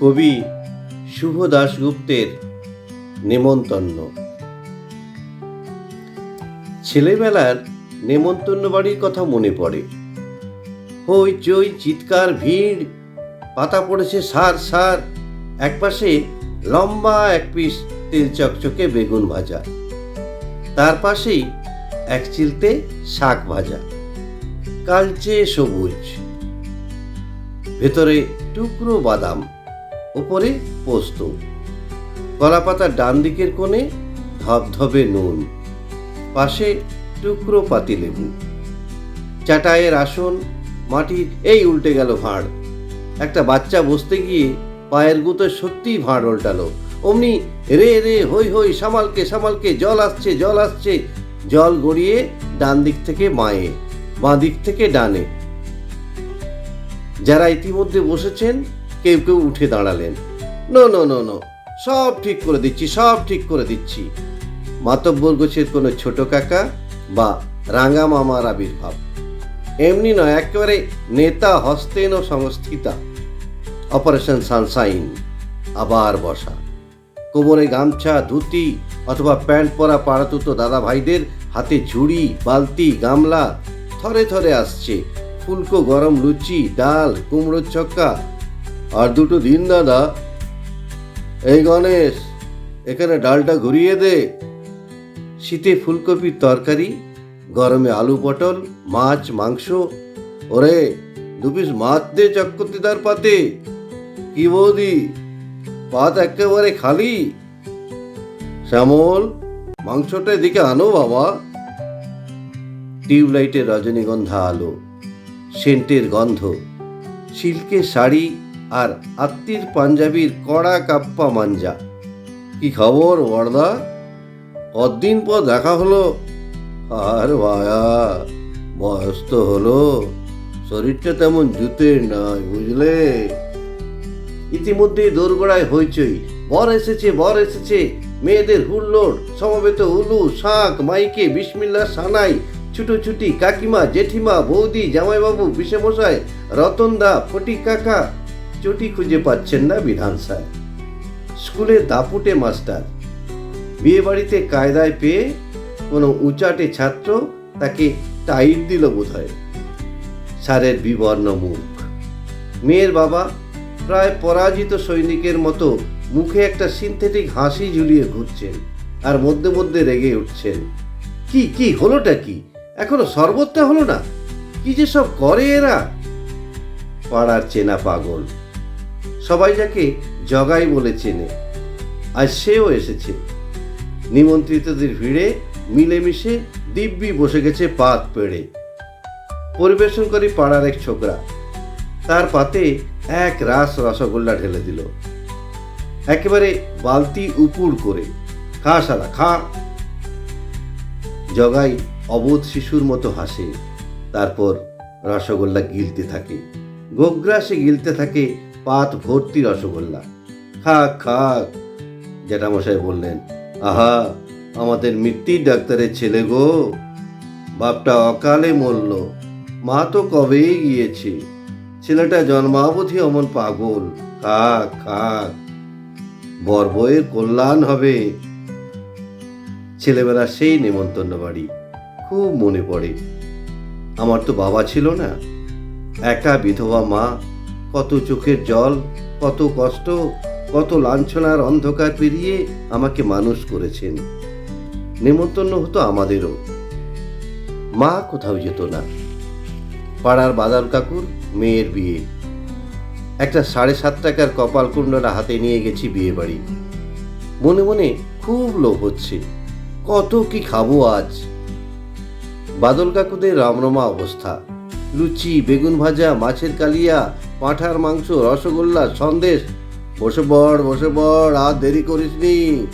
কবি শুভ দাশগুপ্তের নেমন্তন্ন। ছেলেবেলার নেমন্তন্ন বাড়ির কথা মনে পড়ে। হই চই চিৎকার ভিড়, পাতা পড়েছে সার সার একপাশে লম্বা এক পিস তেল চকচকে বেগুন ভাজা। তার পাশেই এক চিলতে শাক ভাজা। কালচে সবুজ। ভেতরে টুকরো বাদাম। উপরে পোস্ত। কলা পাতার ডান দিকের কোণে ধবধবে নুন। পাশে টুকরো পাতিলেবু চাটায়ের আসন, মাটির এই উল্টে গেল ভাঁড়। একটা বাচ্চা বসতে গিয়ে পায়ের গুতো সত্যিই ভাঁড় উল্টালো অমনি রে রে হই হই সামালকে সামালকে জল আসছে জল আসছে। জল গড়িয়ে ডান দিক থেকে মায়ে বাঁ দিক থেকে ডানে। যারা ইতিমধ্যে বসেছেন কেউ কেউ উঠে দাঁড়ালেন। নো নো নো নো, সব ঠিক করে দিচ্ছি, সব ঠিক করে দিচ্ছি। মাতব্বর গোছের কোনো ছোট কাকা বা রাঙা মামার আবির্ভাব। এমনি নয়, একেবারে নেতা হস্তেন ও সংস্থিতা। অপারেশন সানসাইন আবার বসা। কোমরে গামছা, ধুতি অথবা প্যান্ট পরা পাড়াতুতো দাদা ভাইদের হাতে ঝুড়ি, বালতি, গামলা, থরে থরে আসছে। ফুলকো গরম লুচি, ডাল, কুমড়োর ছক্কা আর দুটো দিন, দাদা। এই গণেশ, এখানে ডালটা ঘুরিয়ে দে। শীতে ফুলকপির তরকারি, গরমে আলু পটল, মাছ, মাংস। ওরে, দু পিস মাছ দে চক্কতিদার পাতে। কি বৌদি, পাত একেবারে খালি। শ্যামল, মাংসটা এদিকে আনো বাবা। টিউবলাইটের রজনীগন্ধা আলো, সেন্টের গন্ধ, সিল্কের শাড়ি আর আত্মীর পাঞ্জাবির কড়া কাপ্পা মাঞ্জা। কি খবর বর্দা কদিন পর দেখা হলো? আর ভায়া, বয়স তো হলো। শরীরটা তেমন জুতের নয় বুঝলে? ইতিমধ্যেই দোরগোড়ায় হইচই। বর এসেছে বর এসেছে। মেয়েদের হুল্লোড়, সমবেত উলু শাঁখ মাইকে বিসমিল্লা সানাই, ছুটোছুটি, কাকিমা, জেঠিমা, বৌদি, জামাইবাবু, বিষমশাই, রতনদা, ফটিক কাকা চটি খুঁজে পাচ্ছেন না বিধান স্যার। স্কুলে দাপুটে মাস্টার। বিয়ে বাড়িতে কায়দায় পেয়ে কোনো উচাটে ছাত্র তাকে টাইট দিল বোধহয়। স্যারের বিবর্ণ মুখ। মেয়ের বাবা প্রায় পরাজিত সৈনিকের মতো মুখে একটা সিনথেটিক হাসি ঝুলিয়ে ঘুরছেন আর মধ্যে মধ্যে রেগে উঠছেন। কি কি হলোটা কি? এখনও সর্বত্র হলো না? কি যে সব করে এরা? পাড়ার চেনা পাগল। সবাই যাকে জগাই বলে চেনে, আর সেও এসেছে। নিমন্ত্রিতদের ভিড়ে মিলেমিশে দিব্যি বসে গেছে পাত পেড়ে। পরিবেশন করি পাড়ার এক ছোকরা তার পাতে এক রাস রসগোল্লা ঢেলে দিল। একেবারে বালতি উপুড় করে, খা সারা খা। জগাই অবোধ শিশুর মতো হাসে, তারপর রসগোল্লা গিলতে থাকে। গোগ্রাসে গিলতে থাকে পাত ভর্তি রসগোল্লা। খাক খাক, জ্যাঠামশাই বললেন, আহা, আমাদের মৃত্যুর ডাক্তারের ছেলে গো। বাপটা অকালে মরল, মা তো কবেই গিয়েছে। ছেলেটা জন্মাবধি অমন পাগল। খাক খাক, বর বউয়ের কল্যাণ হবে। ছেলেবেলা সেই নেমন্তন্ন বাড়ি খুব মনে পড়ে। আমার তো বাবা ছিল না, একা বিধবা মা কত চোখের জল, কত কষ্ট, কত লাঞ্ছনার অন্ধকার পেরিয়ে আমাকে মানুষ করেছেন। নেমন্তন্ন হতো আমাদেরও। মা কোথাও যেত না। পাড়ার বাদাল কাকুর মেয়ের বিয়ে। একটা সাড়ে সাত টাকার কপাল কুণ্ডলা হাতে নিয়ে গেছি বিয়ে বাড়ি মনে মনে খুব লোভ হচ্ছে। কত কি খাব আজ? বাদল কাকুদের রামরমা অবস্থা। লুচি, বেগুন ভাজা, মাছের কালিয়া পাঁঠার মাংস, রসগোল্লা, সন্দেশ। বসে পড় বসে পড়, আর দেরি করিস নি।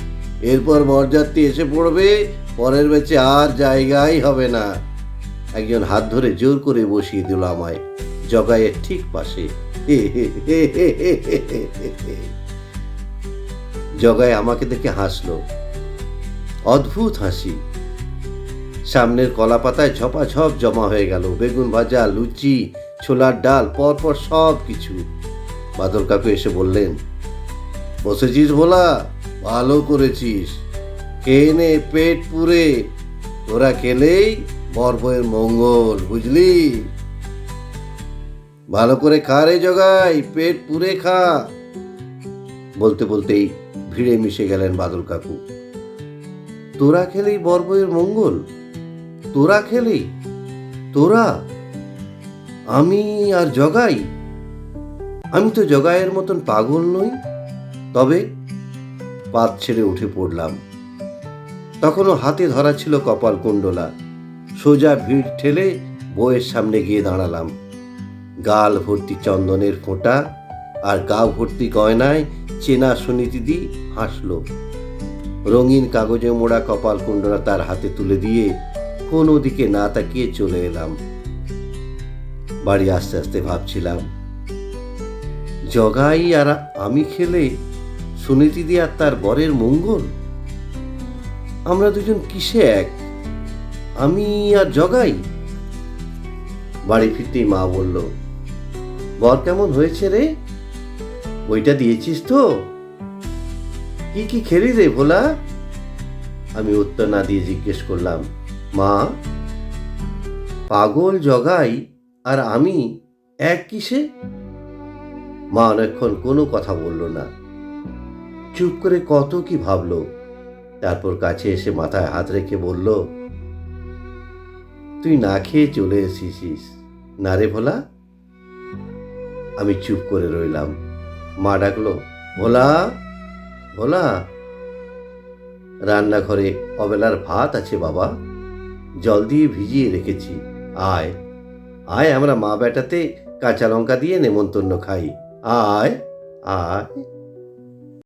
এরপর বরযাত্রী এসে পড়বে, পরের বেচে আর জায়গাই হবে না। একজন হাত ধরে জোর করে বসিয়ে দিল আমায় জগাইয়ের ঠিক পাশে। জগাই আমাকে দেখে হাসলো। অদ্ভুত হাসি। সামনের কলা পাতায় ঝপাঝপ জমা হয়ে গেল। বেগুন ভাজা, লুচি ছোলার ডাল, পরপর সব কিছু বাদল কাকু এসে বললেন, বসেছিস ভোলা? ভালো করেছিস। খেয়ে পেট পুরে তোরা খেলেই বর বউয়ের মঙ্গল, বুঝলি? ভালো করে খা রে জগাই, পেট পুরে খা। বলতে বলতেই ভিড়ে মিশে গেলেন বাদল কাকু। তোরা খেলেই বর বউয়ের মঙ্গল? তোরা খেলেই? তোরা আমি আর জগাই? আমি তো জগাইয়ের মতন পাগল নই। তবে পাত ছেড়ে উঠে পড়লাম। তখনও হাতে ধরা ছিল কপাল কুণ্ডলা। সোজা ভিড় ঠেলে বইয়ের সামনে গিয়ে দাঁড়ালাম। গাল ভর্তি চন্দনের ফোঁটা আর গা ভর্তি গয়নায় চেনা সুনীতিদি হাসল। রঙিন কাগজে মোড়া কপাল কুণ্ডলা তার হাতে তুলে দিয়ে কোনো দিকে না তাকিয়ে চলে এলাম। বাড়ি আস্তে আস্তে ভাবছিলাম। জগাই আর আমি খেলে সুনীতিদি আর তার বরের মঙ্গল? আমরা দুজন কিসে এক? আমি আর জগাই? বাড়ি ফিরতেই মা বলল, বর কেমন হয়েছে রে? ওইটা দিয়েছিস তো? কি কি খেলি রে ভোলা? আমি উত্তর না দিয়ে জিজ্ঞেস করলাম, মা, পাগল জগাই আর আমি এক কিসে? মা অনেকক্ষণ কোনো কথা বলল না। চুপ করে কত কি ভাবলো। তারপর কাছে এসে মাথায় হাত রেখে বলল, তুই না খেয়ে চলে এসেছিস, না রে ভোলা? আমি চুপ করে রইলাম। মা ডাকলো, ভোলা ভোলা? রান্নাঘরে অবেলার ভাত আছে বাবা, জল দিয়ে ভিজিয়ে রেখেছি, আয়। আয় আমরা মা বেটাতে কাঁচা লঙ্কা দিয়ে নেমন্তন্ন খাই। আয় আয়।